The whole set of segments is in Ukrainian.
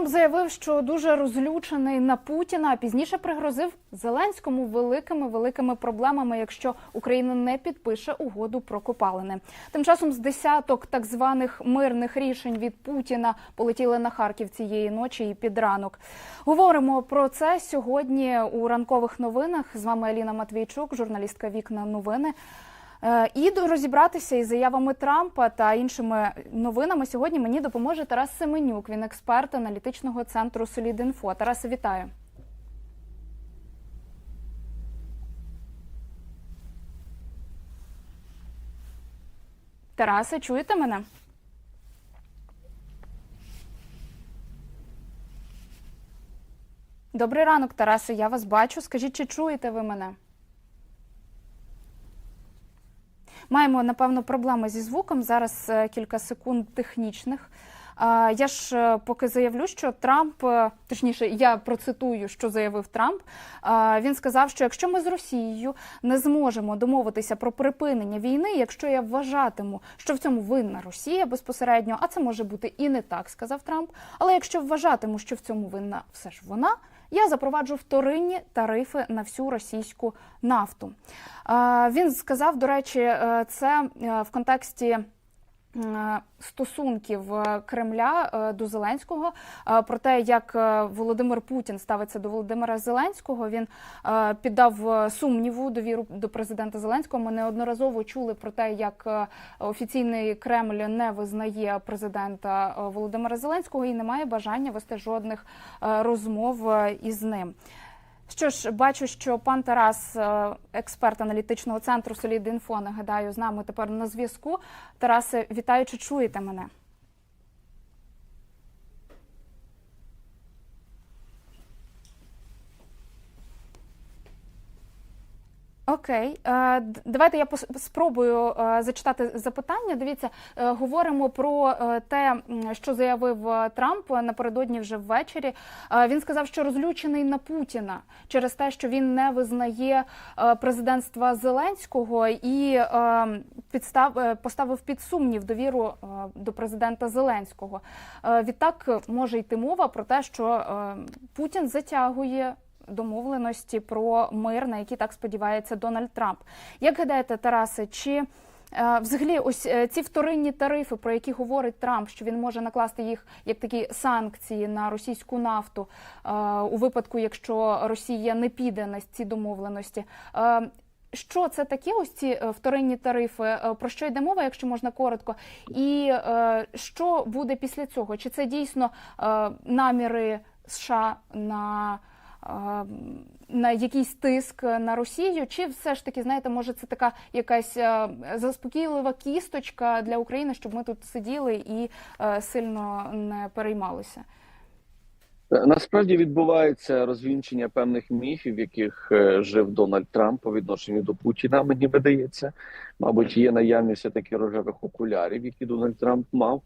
Трамп заявив, що дуже розлючений на Путіна, а пізніше пригрозив Зеленському великими великими проблемами, якщо Україна не підпише угоду про копалини. Тим часом з десяток так званих мирних рішень від Путіна полетіли на Харків цієї ночі і під ранок. Говоримо про це сьогодні у ранкових новинах. З вами Аліна Матвійчук, журналістка Вікна Новини. Е, І розібратися із заявами Трампа та іншими новинами сьогодні мені допоможе Тарас Семенюк. Він експерт аналітичного центру Солідінфо. Тарасе, вітаю. Тарасе, чуєте мене? Добрий ранок, Тарасе. Я вас бачу. Скажіть, чи чуєте ви мене? Маємо напевно проблеми зі звуком. Зараз е, кілька секунд технічних. Я ж е, поки заявлю, що Трамп, е, точніше, я процитую, що заявив Трамп. Він сказав, що якщо ми з Росією не зможемо домовитися про припинення війни, якщо я вважатиму, що в цьому винна Росія безпосередньо, а це може бути і не так, сказав Трамп. Але якщо вважатиму, що в цьому винна все ж вона, я запроваджу вторинні тарифи на всю російську нафту. Е, Він сказав, до речі, е, це е, в контексті. Е, Стосунків е, Кремля е, до Зеленського про те, як Володимир Путін ставиться до Володимира Зеленського, він піддав сумніву довіру до президента Зеленського. Ми неодноразово чули про те, як офіційний Кремль не визнає президента Володимира Зеленського і не має бажання вести жодних розмов із ним. Що ж, бачу, що пан Тарас, е, експерт аналітичного центру Солідінфо, нагадаю, з нами тепер на зв'язку. Тарасе, вітаю, чи чуєте мене? Окей, Е, давайте я спробую е, зачитати запитання. Дивіться, е, говоримо про те, що заявив Трамп напередодні вже ввечері. Він сказав, що розлючений на Путіна через те, що він не визнає президентства Зеленського і підстав поставив під сумнів довіру до президента Зеленського. Відтак може йти мова про те, що Путін затягує домовленості про мир, на які так сподівається Дональд Трамп. Як гадаєте, Тарасе, чи е, взагалі ось е, ці вторинні тарифи, про які говорить Трамп, що він може накласти їх як такі санкції на російську нафту е, у випадку, якщо Росія не піде на ці домовленості? Що це таке? Ось ці вторинні тарифи? Про що йде мова, якщо можна коротко? І що буде після цього? Чи це дійсно наміри США на на якийсь тиск на Росію, чи все ж таки, знаєте, може це така якась е, заспокійлива кісточка для України, щоб ми тут сиділи і е, сильно не переймалися? Насправді відбувається розвінчення певних міфів, в яких е, жив Дональд Трамп по відношенню до Путіна. Мені видається, мабуть, є наявність таких рожевих окулярів, які Дональд Трамп мав.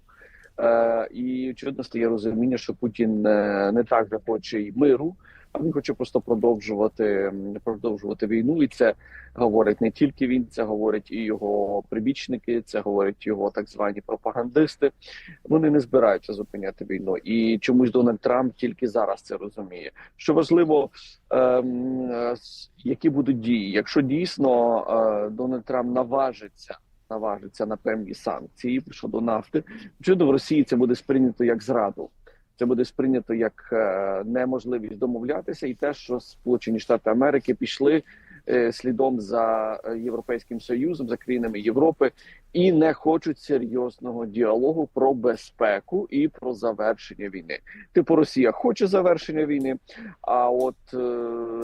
Е, і очевидно стає розуміння, що Путін е, не так же хоче й миру, він хоче просто продовжувати продовжувати війну. І це говорить не тільки він, це говорять і його прибічники, це говорять його так звані пропагандисти. Вони не збираються зупиняти війну, і чомусь Дональд Трамп тільки зараз це розуміє. Що важливо, ем, які будуть дії, якщо дійсно е, Дональд Трамп наважиться. Наважиться на певні санкції щодо нафти. Очевидно, в Росії це буде сприйнято як зраду. Це буде сприйнято як е, неможливість домовлятися, і те, що Сполучені Штати Америки пішли е, слідом за е, Європейським Союзом, за країнами Європи, і не хочуть серйозного діалогу про безпеку і про завершення війни. Типу Росія хоче завершення війни, а от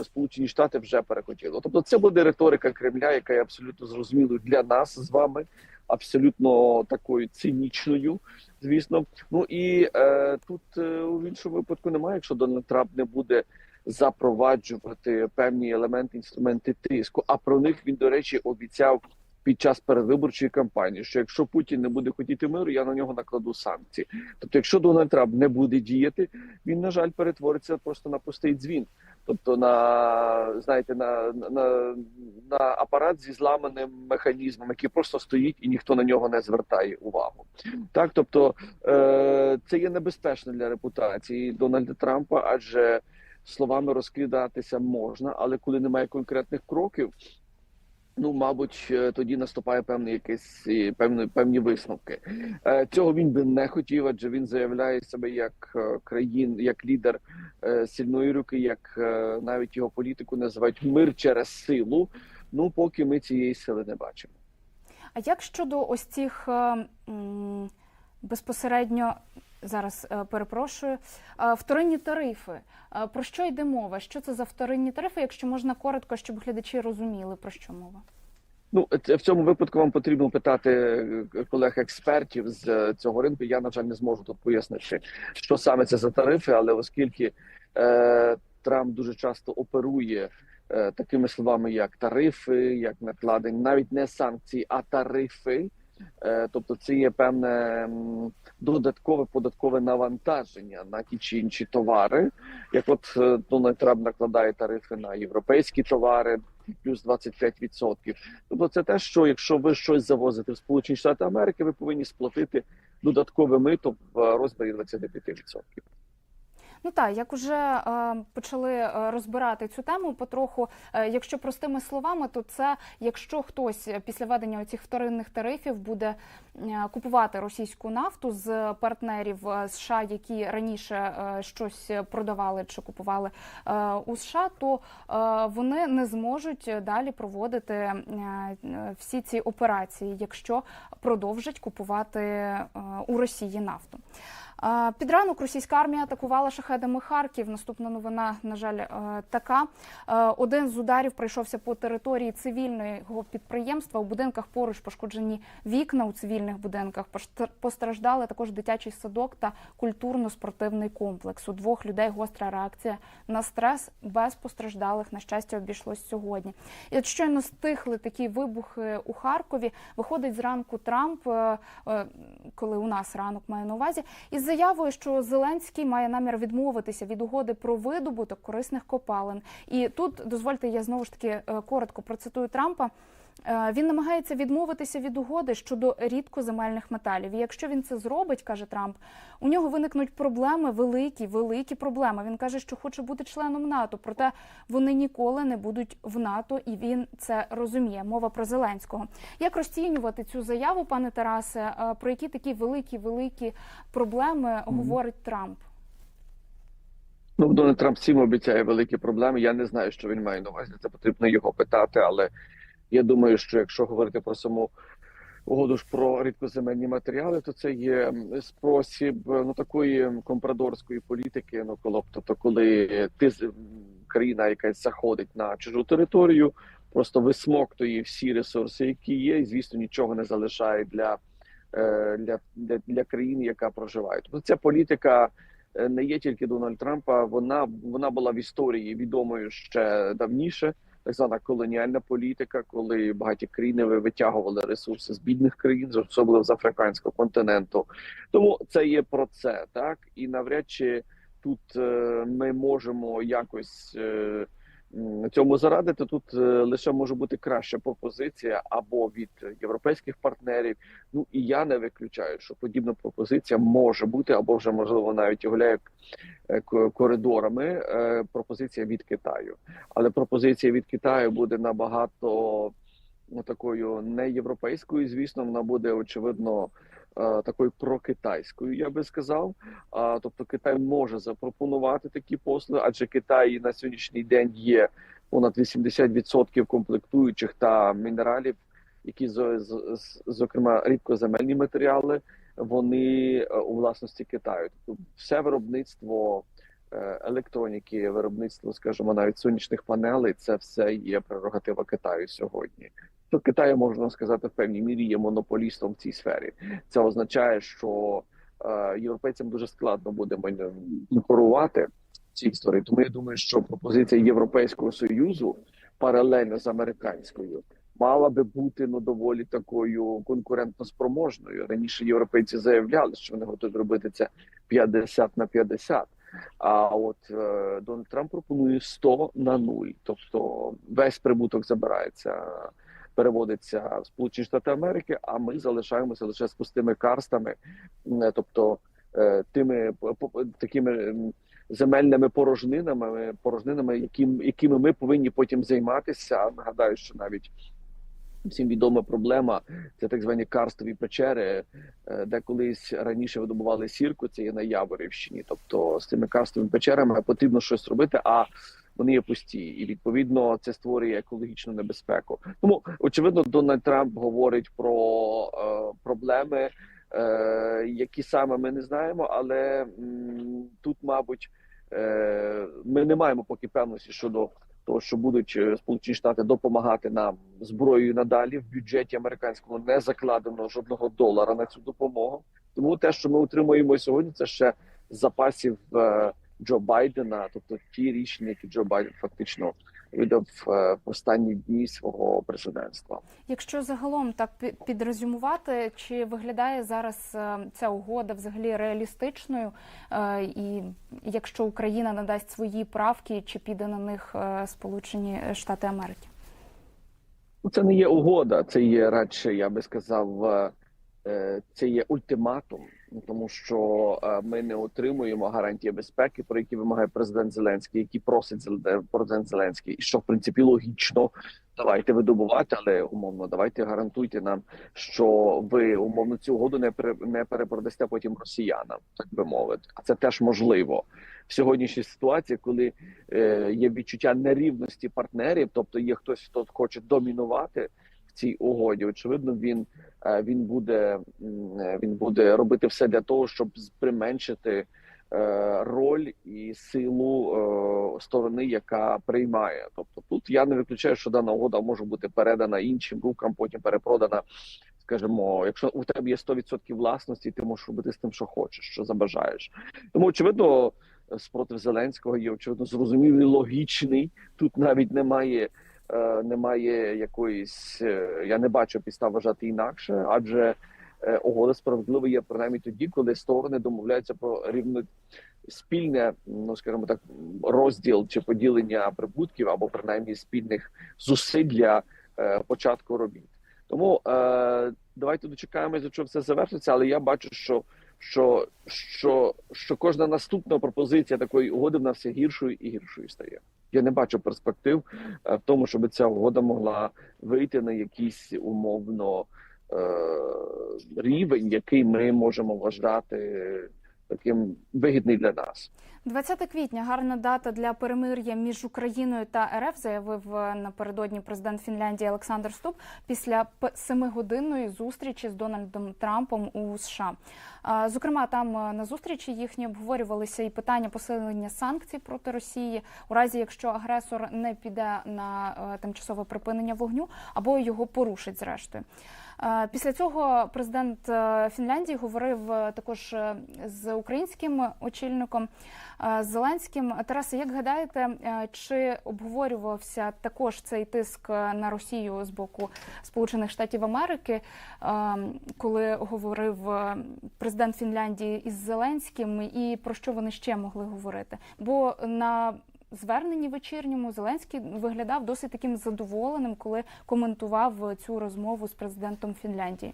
Сполучені Штати вже перехотіли. Тобто, це буде риторика Кремля, яка є абсолютно зрозумілою для нас з вами, абсолютно такою цинічною. Звісно, ну і е, тут е, в іншому випадку немає, якщо Дональд Трамп не буде запроваджувати певні елементи, інструменти тиску. А про них він, до речі, обіцяв під час передвиборчої кампанії, що якщо Путін не буде хотіти миру, я на нього накладу санкції. Тобто, якщо Дональд Трамп не буде діяти, він на жаль перетвориться просто на пустий дзвін. Тобто на знаєте, на, на, на апарат зі зламаним механізмом, який просто стоїть і ніхто на нього не звертає увагу. Так, тобто е, це є небезпечно для репутації Дональда Трампа, адже словами розкидатися можна, але коли немає конкретних кроків. Ну, мабуть, е, тоді наступає певний якийсь певні певні висновки. Е, Цього він би не хотів, адже він заявляє себе як е, країн, як лідер сильної руки, як навіть його політику називають мир через силу. Ну, поки ми цієї сили не бачимо. А як щодо ось цих безпосередньо зараз е, перепрошую е, вторинні тарифи? Е, Про що йде мова? Що це за вторинні тарифи? Якщо можна коротко, щоб глядачі розуміли про що мова? Ну, в цьому випадку вам потрібно питати колег-експертів з цього ринку. Я, на жаль, не зможу тут пояснити, що саме це за тарифи, але оскільки е, Трамп дуже часто оперує такими словами, як тарифи, як накладення, навіть не санкції, а тарифи. Е, Тобто це є певне додаткове податкове навантаження на ті чи інші товари. Як от е, Дональд накладає тарифи на європейські товари, плюс 25%. Тобто це те, що якщо ви щось завозите в Сполучені Штати Америки, ви повинні сплатити додаткове мито в розмірі 25%. Ну так, як уже е, почали е, розбирати цю тему потроху, е, якщо простими словами, то це якщо хтось після введення цих вторинних тарифів буде купувати російську нафту з партнерів США, які раніше щось продавали чи купували у США, то вони не зможуть далі проводити всі ці операції, якщо продовжать купувати у Росії нафту. Під ранок російська армія атакувала шахедами Харків. Наступна новина, на жаль, е, така. Е, Один з ударів пройшовся по території цивільного підприємства. У будинках поруч пошкоджені вікна у цивільних будинках. Постраждали також дитячий садок та культурно-спортивний комплекс. У двох людей гостра реакція на стрес без постраждалих. На щастя, обійшлось сьогодні. І от щойно стихли такі вибухи у Харкові. Виходить зранку Трамп, е, коли у нас ранок має на увазі, із заявою, що Зеленський має намір відмовитися від угоди про видобуток корисних копалин. І тут дозвольте, я знову ж таки е, коротко процитую Трампа. Е, Він намагається відмовитися від угоди щодо рідкоземельних металів. І якщо він це зробить, каже Трамп, у нього виникнуть проблеми, великі, великі проблеми. Він каже, що хоче бути членом НАТО, проте вони ніколи не будуть в НАТО, і він це розуміє. Мова про Зеленського. Як розцінювати цю заяву, пане Тарасе? Е, Про які такі великі, великі проблеми говорить Трамп? Ну, Дональд Трамп всім обіцяє великі проблеми. Я не знаю, що він має на увазі. Це потрібно його питати. Але я думаю, що якщо говорити про саму угоду ж про рідкоземельні матеріали, то це є спосіб ну такої компрадорської політики. Ну коли тобто, коли ти країна якась заходить на чужу територію, просто висмоктує всі ресурси, які є, і звісно нічого не залишає для, е, для, для, для країни, яка проживає. Тобто ця політика е, не є тільки Дональд Трампа. Вона вона була в історії відомою ще давніше. Так звана колоніальна політика, коли багаті країни ви- витягували ресурси з бідних країн, особливо з африканського континенту. Тому це є про це, так і навряд чи тут е, ми можемо якось е, цьому зарадити. Тут е, лише може бути краща пропозиція або від європейських партнерів. Ну і я не виключаю, що подібна пропозиція може бути, або вже можливо навіть гуляє коридорами. е, Пропозиція від Китаю, але пропозиція від Китаю буде набагато ну, такою не європейською. Звісно, вона буде очевидно е, такою прокитайською, я би сказав. Тобто Китай може запропонувати такі послуги, адже Китай на сьогоднішній день є понад 80% комплектуючих та мінералів, які зокрема рідкоземельні матеріали, вони е, у власності Китаю. Тобто все виробництво е, електроніки, виробництво, скажімо, навіть сонячних панелей, це все є прерогатива Китаю сьогодні. То Китай, можна сказати, в певній мірі є монополістом в цій сфері. Це означає, що е, європейцям дуже складно буде конкурувати в цій історії. Тому я думаю, що пропозиція Європейського союзу паралельно з американською мала би бути ну доволі такою конкурентно спроможною. Раніше європейці заявляли, що вони готові робити це 50 на 50. А от е, Дональд Трамп пропонує 100 на 0. Тобто весь прибуток забирається, переводиться в Сполучені Штати Америки, а ми залишаємося лише з пустими карстами, М, тобто е, тими такими земельними порожнинами, порожнинами, яким, якими ми повинні потім займатися. Нагадаю, що навіть всім відома проблема це так звані карстові печери, е, де колись раніше видобували сірку, це є на Яворівщині. Тобто з цими карстовими печерами потрібно щось робити, а вони є пусті, і відповідно це створює екологічну небезпеку. Тому очевидно, Дональд Трамп говорить про е, проблеми, е, які саме ми не знаємо, але м, тут, мабуть, е, ми не маємо поки певності щодо того, що будуть е, Сполучені Штати допомагати нам зброєю надалі в бюджеті американському не закладено жодного долара на цю допомогу. Тому те, що ми отримуємо сьогодні, це ще запасів е, Джо Байдена, тобто ті рішення, які Джо Байден фактично видав е, в останні дні свого президентства. Якщо загалом так пі- підрезюмувати, чи виглядає зараз е, ця угода взагалі реалістичною? Е, І якщо Україна надасть свої правки, чи піде на них Сполучені Штати Америки? Ну, це не є угода, це є радше, я би сказав, це є ультиматум, тому що е, ми не отримуємо гарантії безпеки, про які вимагає президент Зеленський, які просить е, президент Зеленський, і що в принципі логічно. Давайте видобувати, але умовно, давайте гарантуйте нам, що ви умовно цю угоду не пере- не перепродасте потім росіянам, так би мовити. А це теж можливо в сьогоднішній ситуації, коли е, є відчуття нерівності партнерів, тобто є хтось, хто хоче домінувати в цій угоді. Очевидно, він, він буде е, він буде робити все для того, щоб применшити е, роль і силу е, сторони, яка приймає. Тобто, тут я не виключаю, що дана угода може бути передана іншим рукам, потім перепродана. Скажімо, якщо у тебе є 100% власності, ти можеш робити з тим, що хочеш, що забажаєш. Тому очевидно, спротив Зеленського є очевидно зрозумілий, логічний. Тут навіть немає, е, немає якоїсь. е, я не бачу підстав вважати інакше, адже е, угода справедлива є принаймні тоді, коли сторони домовляються про рівно спільне, ну скажімо так, розділ чи поділення прибутків або принаймні спільних зусиль для е, початку робіт. Тому е, давайте дочекаємося, до чого все завершиться, але я бачу, що що, що, що кожна наступна пропозиція такої угоди вона все гіршою і гіршою стає. Я не бачу перспектив е, в тому, щоб ця угода могла вийти на якийсь умовно е, рівень, який ми можемо вважати таким вигідний для нас. 20 квітня гарна дата для перемир'я між Україною та РФ, заявив е, напередодні президент Фінляндії Олександр Ступ після семигодинної зустрічі з Дональдом Трампом у США. Зокрема, там е, на зустрічі їхні обговорювалися і питання посилення санкцій проти Росії, у разі якщо агресор не піде на е, тимчасове припинення вогню або його порушить зрештою. Е, Після цього президент е, Фінляндії говорив е, також е, з українським очільником е, з Зеленським. Тарасе, як гадаєте, е, чи обговорювався також цей тиск е, на Росію з боку Сполучених Штатів Америки, е, коли говорив президент Фінляндії із Зеленським, і про що вони ще могли говорити? Бо на зверненні вечірньому Зеленський виглядав досить таким задоволеним, коли коментував цю розмову з президентом Фінляндії.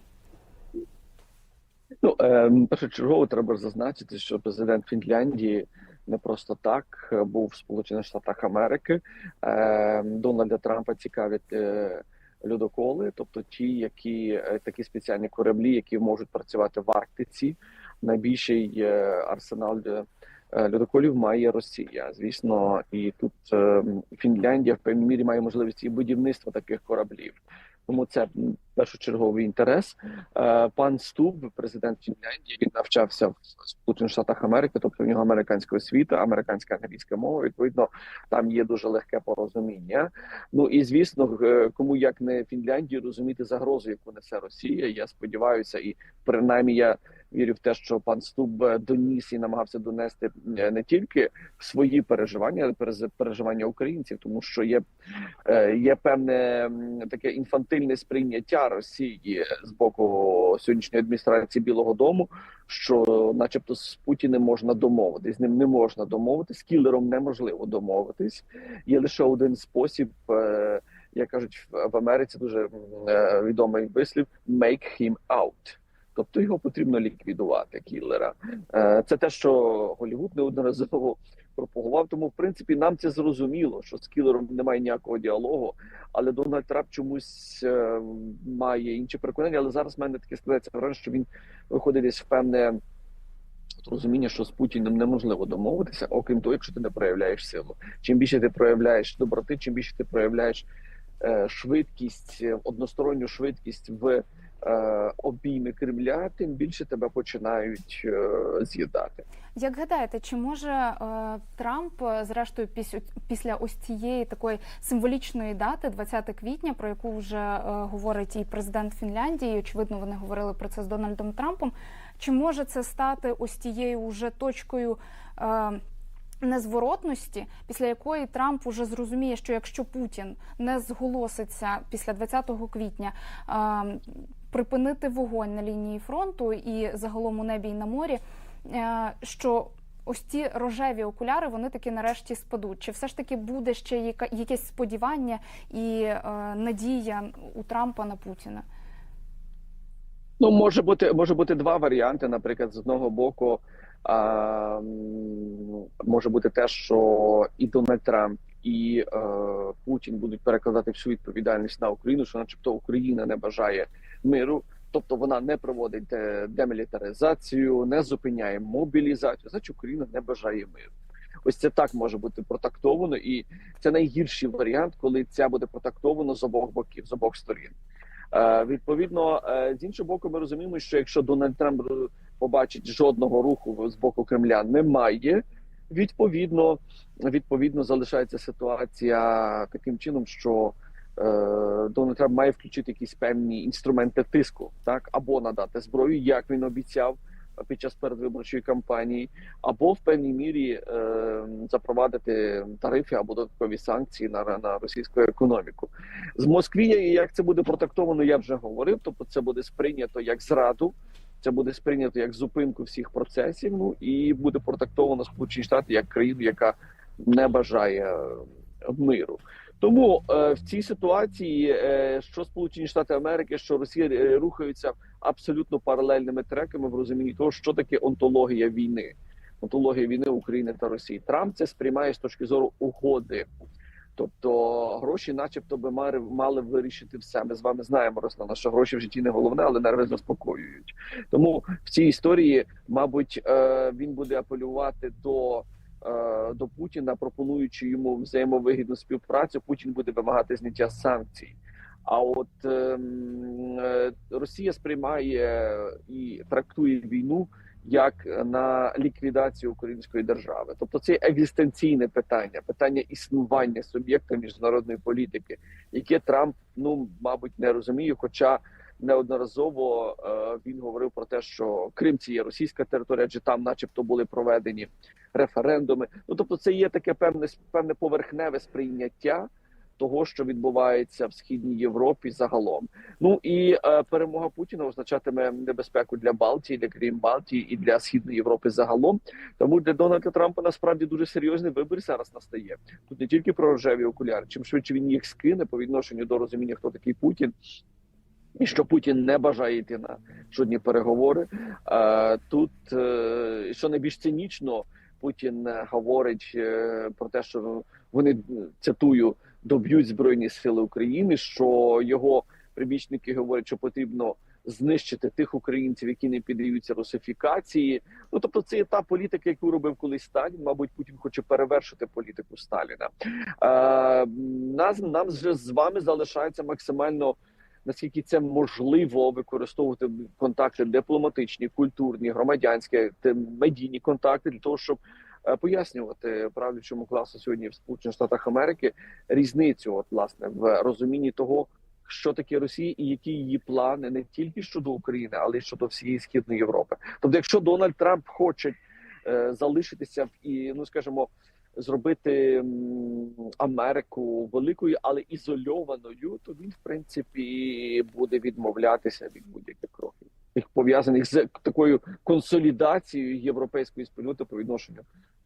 Ну е, першочергово треба зазначити, що президент Фінляндії не просто так е, був в Сполучених Штатах Америки. Е, Дональда Трампа цікавить е, льодоколи, тобто ті, які такі спеціальні кораблі, які можуть працювати в Арктиці. Найбільший арсенал льодоколів має Росія. Звісно, і тут Фінляндія в певній мірі має можливість і будівництва таких кораблів. Тому це першочерговий інтерес. Е, Пан Стуб, президент Фінляндії, він навчався в Сполучених Штатах Америки, тобто в нього американська освіта, американська англійська мова. Відповідно, там є дуже легке порозуміння. Ну і звісно, кому як не Фінляндії розуміти загрозу, яку несе Росія. Я сподіваюся, і принаймні я вірю в те, що пан Стуб е, доніс і намагався донести е, не тільки свої переживання, але перез- переживання українців, тому що є, е, є певне таке інфантильне сприйняття Росії з боку сьогоднішньої адміністрації Білого Дому, що, начебто, з Путіним можна домовитись, з ним не можна домовитись, з кілером неможливо домовитись. Є лише один спосіб. Як кажуть в Америці, дуже відомий вислів «make him out». Тобто його потрібно ліквідувати кілера. Е, Це те, що Голівуд неодноразово пропагував. Тому, в принципі, нам це зрозуміло, що з кілером немає ніякого діалогу. Але Дональд Трамп чомусь е, має інші переконання. Але зараз в мене таке складається враження, що він виходить десь в певне розуміння, що з Путіним неможливо домовитися, окрім того, якщо ти не проявляєш силу. Чим більше ти проявляєш доброти, чим більше ти проявляєш е, швидкість, е, односторонню швидкість в обійми Кремля, тим більше тебе починають е, з'їдати. Як гадаєте, чи може е, Трамп, е, зрештою, після, ось цієї такої символічної дати, 20 квітня, про яку вже е, говорить і президент Фінляндії, очевидно, вони говорили про це з Дональдом Трампом. Чи може це стати ось тією уже точкою? Е, Незворотності, після якої Трамп уже зрозуміє, що якщо Путін не зголоситься після 20 квітня е, припинити вогонь на лінії фронту і загалом у небі і на морі, е, що ось ці рожеві окуляри вони таки нарешті спадуть. Чи все ж таки буде ще якесь сподівання і е, надія у Трампа на Путіна? Ну, може бути, може бути два варіанти. Наприклад, з одного боку, а, може бути те, що і Дональд Трамп, і е, Путін будуть перекладати всю відповідальність на Україну, що, начебто, Україна не бажає миру. Тобто вона не проводить е, демілітаризацію, не зупиняє мобілізацію. Значить, Україна не бажає миру. Ось це так може бути протактовано, і це найгірший варіант, коли це буде протактовано з обох боків, з обох сторін. Е, відповідно, е, з іншого боку, ми розуміємо, що якщо Дональд Трамп е, побачить жодного руху з боку Кремля, немає. Відповідно, відповідно залишається ситуація таким чином, що Дональд Трамп має включити якісь певні інструменти тиску, так або надати зброю, як він обіцяв під час передвиборчої кампанії, або в певній мірі е, запровадити тарифи або додаткові санкції на, на російську економіку. З Москві, як це буде протактовано, я вже говорив. Тобто, це буде сприйнято як зраду, це буде сприйнято як зупинку всіх процесів. Ну і буде протактовано Сполучені Штати як країну, яка не бажає е, миру. Тому е, в цій ситуації, е, що Сполучені Штати Америки, що Росія е, рухаються абсолютно паралельними треками в розумінні того, що таке онтологія війни, онтологія війни України та Росії. Трамп це сприймає з точки зору угоди. Тобто гроші, начебто, би мали, мали вирішити все. Ми з вами знаємо, Руслана, що гроші в житті не головне, але нерви заспокоюють. Тому в цій історії, мабуть, е, він буде апелювати до, до Путіна, пропонуючи йому взаємовигідну співпрацю. Путін буде вимагати зняття санкцій. А от ем, е, Росія сприймає і трактує війну як на ліквідацію української держави, тобто це екзистенційне питання, питання існування суб'єкта міжнародної політики, яке Трамп ну мабуть не розуміє. Хоча неодноразово е, він говорив про те, що Крим це є російська територія, адже там, начебто, були проведені референдуми. Ну тобто, це є таке певне певне поверхневе сприйняття того, що відбувається в східній Європі загалом. Ну і е, перемога Путіна означатиме небезпеку для Балтії, для країн Балтії і для східної Європи загалом. Тому для Дональда Трампа насправді дуже серйозний вибір зараз настає. Тут не тільки про рожеві окуляри. Чим швидше він їх скине по відношенню до розуміння, хто такий Путін. І що Путін не бажає йти на жодні переговори. Тут е, що найбільш цинічно, Путін говорить е, про те, що вони цитую доб'ють збройні сили України. Що його прибічники говорять, що потрібно знищити тих українців, які не піддаються русифікації. Ну тобто, це є та політика, яку робив колись Сталін. Мабуть, Путін хоче перевершити політику Сталіна. Е, нас нам вже з вами залишається максимально. Наскільки це можливо використовувати контакти дипломатичні, культурні, громадянські, медійні контакти для того, щоб е, пояснювати правлячому класу сьогодні в Сполучених Штатах Америки різницю, от власне, в розумінні того, що таке Росія і які її плани не тільки щодо України, але й щодо всієї східної Європи. Тобто, якщо Дональд Трамп хоче е, залишитися в і, ну скажімо, зробити Америку великою, але ізольованою, то він в принципі буде відмовлятися від будь-яких кроків, тих пов'язаних з такою консолідацією європейської спільноти по відношенню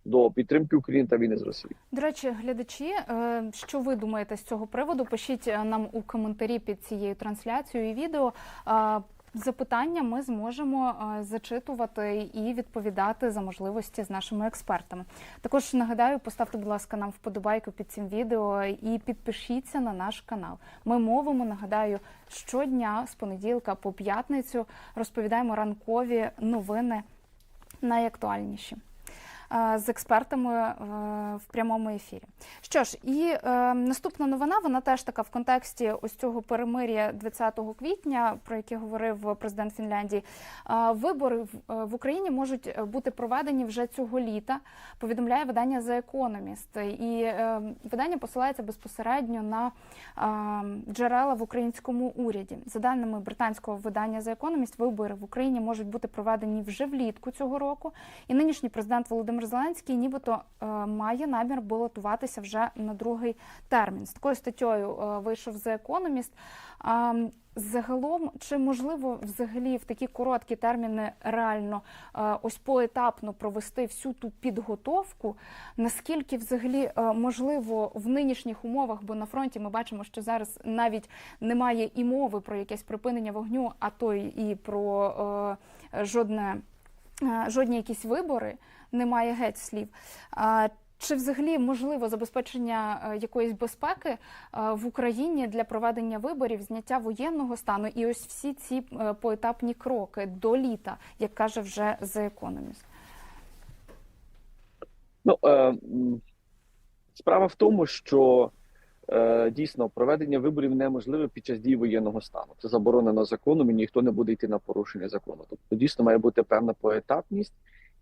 до підтримки України та війни з Росією. До речі, глядачі, е, що ви думаєте з цього приводу? Пишіть е, нам у коментарі під цією трансляцією і відео. Запитання ми зможемо е, зачитувати і відповідати за можливості з нашими експертами. Також нагадаю, поставте, будь ласка, нам вподобайку під цим відео і підпишіться на наш канал. Ми мовимо, нагадаю, щодня з понеділка по п'ятницю розповідаємо ранкові новини найактуальніші з експертами е, в прямому ефірі. Що ж, і е, наступна новина, вона теж така в контексті ось цього перемир'я 20 квітня, про яке говорив президент Фінляндії. Е, вибори в, е, Україні можуть е, бути проведені вже цього літа. Повідомляє видання The Economist. І е, видання посилається безпосередньо на е, джерела в українському уряді. За даними британського видання The Economist, вибори в Україні можуть бути проведені вже влітку цього року. І нинішній президент Володимир Зеленський нібито е, має намір балотуватися вже на другий термін. З такою статтєю е, вийшов The Economist. Загалом, чи можливо взагалі в такі короткі терміни реально е, ось поетапно провести всю ту підготовку? Наскільки взагалі можливо в нинішніх умовах, бо на фронті ми бачимо, що зараз навіть немає і мови про якесь припинення вогню, а то і про жодне жодні якісь вибори, немає геть слів. Чи взагалі можливо забезпечення е, якоїсь безпеки е, в Україні для проведення виборів, зняття воєнного стану і ось всі ці е, поетапні кроки до літа, як каже вже The Economist? Ну е, справа в тому, що е, дійсно проведення виборів неможливе під час дії воєнного стану. Це заборонено законом, і ніхто не буде йти на порушення закону. Тобто дійсно має бути певна поетапність,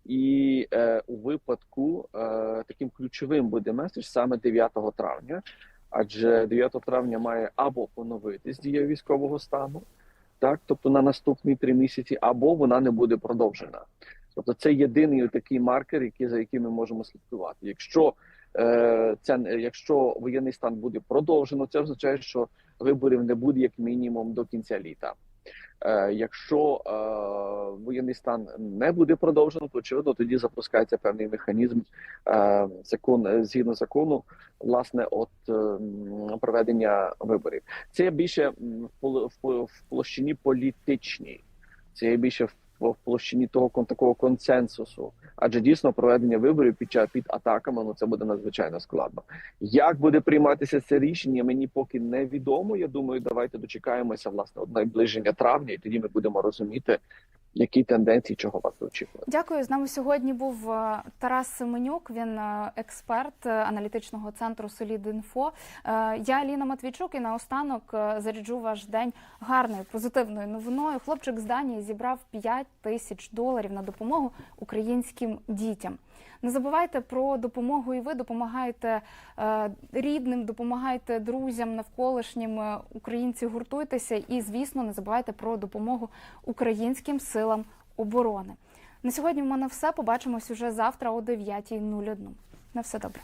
і е, у випадку е, таким ключовим буде меседж саме 9 травня, адже 9 травня має або поновитись дія військового стану, так тобто на наступні три місяці, або вона не буде продовжена. Тобто це єдиний такий маркер, який за яким ми можемо слідкувати. Якщо е, це якщо воєнний стан буде продовжено, це означає, що виборів не буде як мінімум до кінця літа. Е, якщо е, воєнний стан не буде продовжено, то очевидно тоді запускається певний механізм е, закон е, згідно закону, власне, от е, проведення виборів. Це більше в площині політичній, це більше в в площині того такого консенсусу. Адже дійсно проведення виборів під час під атаками ну це буде надзвичайно складно. Як буде прийматися це рішення, мені поки не відомо. Я думаю, давайте дочекаємося власне наближення травня, і тоді ми будемо розуміти, які тенденції чого вас очікувати. Дякую. З нами сьогодні був е, Тарас Семенюк. Він е, експерт е, аналітичного центру Солідінфо. Я Ліна Матвійчук і наостанок заряджу ваш день гарною позитивною новиною. Хлопчик з Данії зібрав 5 тисяч доларів на допомогу українським дітям. Не забувайте про допомогу, і ви допомагайте е, рідним, допомагайте друзям, навколишнім Е, українці. Гуртуйтеся і, звісно, не забувайте про допомогу українським силам оборони. На сьогодні в мене все. Побачимось уже завтра о 9.01. На все добре.